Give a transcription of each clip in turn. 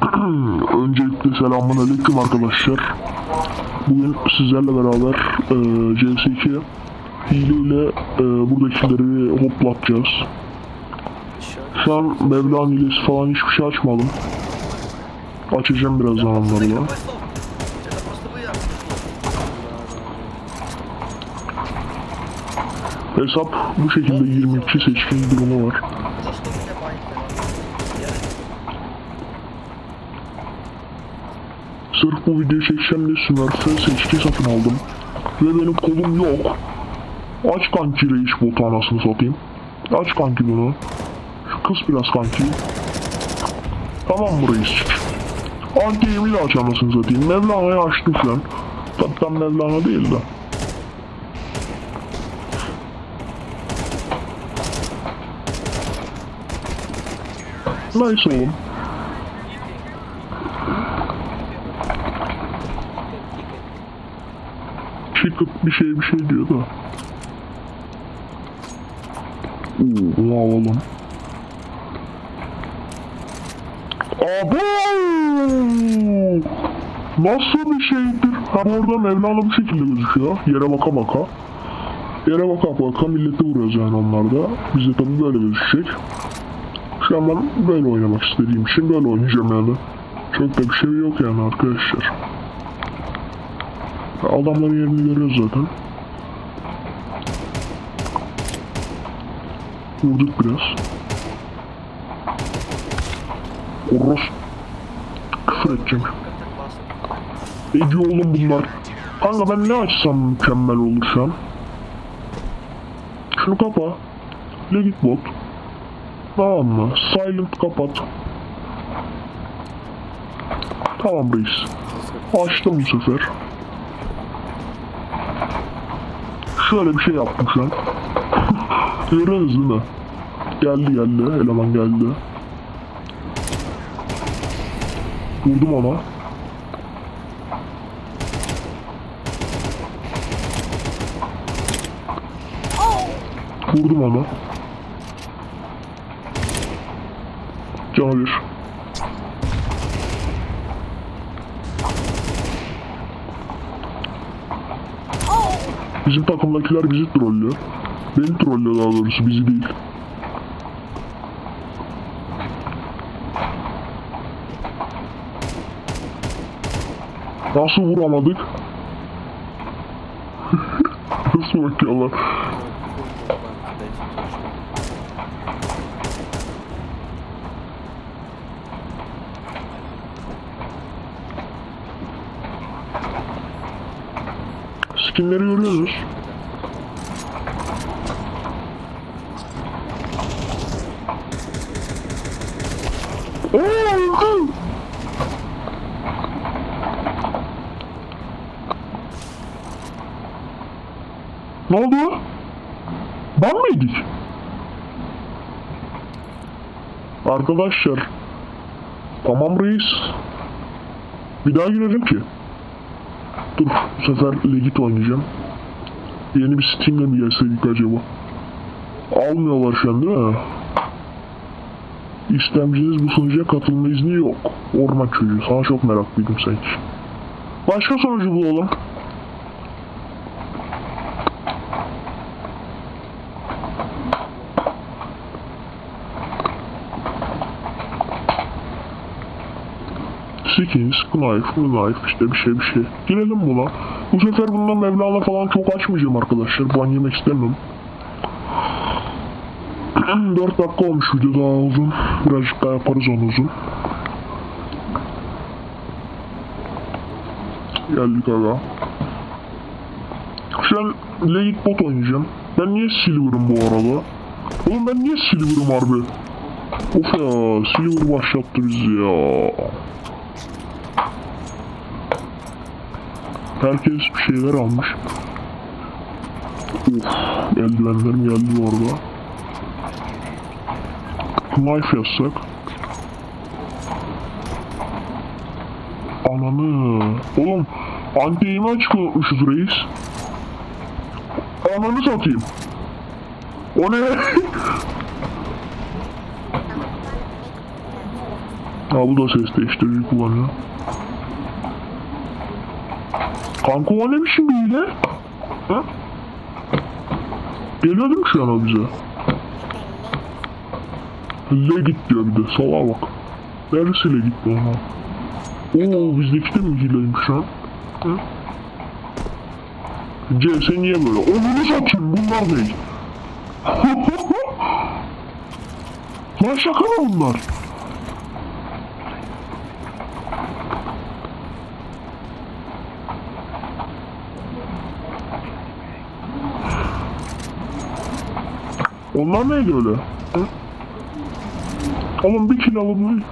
Öncelikle selamun aleyküm arkadaşlar. Bugün sizlerle beraber e, CS2 hileyle e, buradakileri hoplatacağız. Şu an Mevlan hilesi falan hiçbir şey açmadım. Açacağım birazdan onlarla. Hesap bu şekilde 22 seçkin durumu var. Sırf bu videoyu çekeceğim diye Smurf'e seçki satın aldım. Ve benim kolum yok. Aç kanki reis botu anasını satayım. Aç kanki bunu. Kız biraz kanki. Tamam mı reis? Anti-Evi de aç anasını satayım. Mevlana'yı açtım şu an. Tabi Mevlana değil de. Nice oğlum. Çıkıp bir şey bir şey diyor da. Oo, oğlum. Abo! Nasıl bir şeydir? Ha orada Mevlana bu şekilde gözüküyor. Yere baka baka. Yere baka baka milleti vuruyoruz yani onlarda. Biz de tabii böyle gözükecek. Şu an ben böyle oynamak istediğim için böyle oynayacağım yani. Çok da bir şey yok yani arkadaşlar. Adamların yerini görüyoruz zaten. Vurduk biraz. Oros. Küfür edeceğim. Ece oğlum bunlar. Kanka ben ne açsam mükemmel olur şu an. Şunu kapa. Legit bot. Tamam mı? Silent kapat. Tamam reis. Açtım bu sefer. Şöyle bir şey yaptım şu an. Değil mi? Geldi geldi. Eleman geldi. Vurdum ona. Vurdum onu. Canı bir. Bizim takımdakiler bizi trollüyor. Beni trollüyor daha doğrusu bizi değil. Nasıl vuramadık? Nasıl bakıyorlar? Skinleri görüyoruz. Ne oldu? Ben miydik? Arkadaşlar. Tamam reis. Bir daha girelim ki. Dur bu sefer legit oynayacağım. Yeni bir Steam'le mi gelseydik acaba? Almıyorlar şu an değil mi? İstemciniz bu sunucuya katılma izni yok. Orman çocuğu. Sana çok meraklıydım sanki. Başka sonucu bulalım. Skins, knife, knife işte bir şey bir şey. Girelim buna. Bu sefer bundan Mevlana falan çok açmayacağım arkadaşlar. Ban yemek istemem. 4 dakika olmuş video daha uzun. Birazcık daha yaparız onu uzun. Geldik aga. Şu an late bot oynayacağım. Ben niye silver'ım bu arada? Oğlum ben niye silver'ım harbi? Of ya silver başlattı bizi ya. Herkes bir şeyler almış. Of, eldivenlerim geldi bu arada. Knife yazsak. Ananı. Oğlum, anti açık unutmuşuz reis. Ananı satayım. O ne? Ha bu da ses değiştirici kullanıyor. Kanka o ne biçim bir hile? Ha? Geliyor değil mi şu an o bize? Le git diyor bir de salağa bak. Neresiyle gitti ona? Oo bizdeki de mi hileymiş an? Hı? CS niye böyle? Onu satayım bunlar ne? Lan şaka mı bunlar? Onlar neydi öyle? Hı? Oğlum bir kill alın.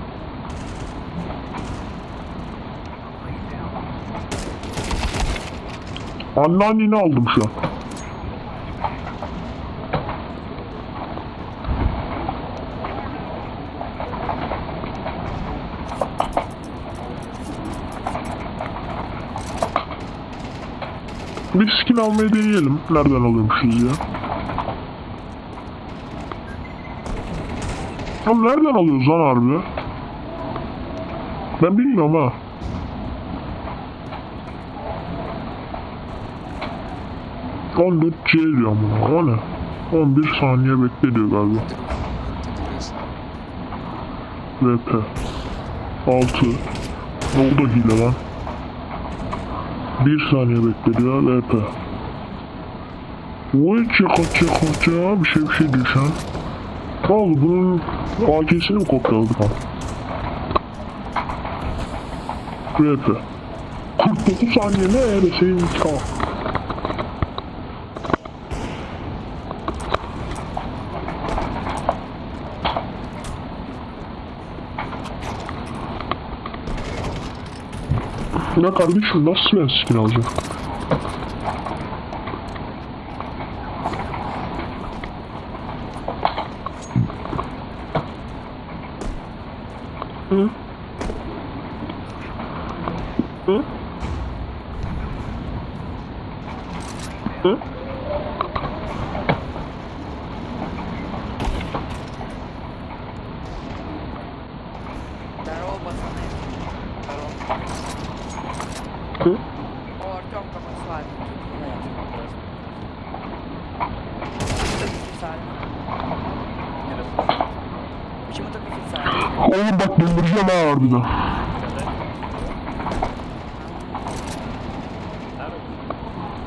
Anneanneni aldım şu an. Bir skin almayı deneyelim. Nereden alıyormuşuz ya? Oğlum nereden alıyoruz lan harbi? Ben bilmiyorum ha. On dört C diyor buna. O ne? 11 saniye bekle diyor galiba. VP 6 Ne oldu hile lan? 1 saniye bekle diyor VP Vay çaka çaka çaka bir şey bir şey diyor oldu bunun AK'sini mi kopyaladık lan? VP 49 saniye ne öyle şeyin intikamı. Ya kardeşim nasıl ben skin alacağım? Hı? Hı? O orta kaması. Oğlum bak döndüreceğim ha harbiden.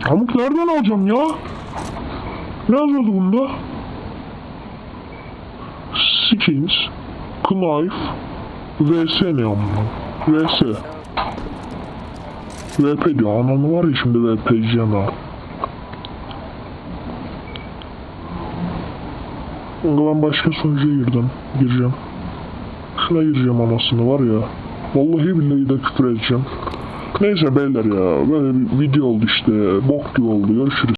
Amık nereden alacağım ya? Ne yazıyordu bunda? Skins, Knife, VS ne amına? VS. VP diyor. Ananı var ya şimdi VP yiyeceğim ha. Ben başka sunucuya girdim. Gireceğim. Şuna gireceğim anasını var ya. Vallahi billahi de küfür edeceğim. Neyse beyler ya. Böyle bir video oldu işte. Bok gibi oldu. Görüşürüz.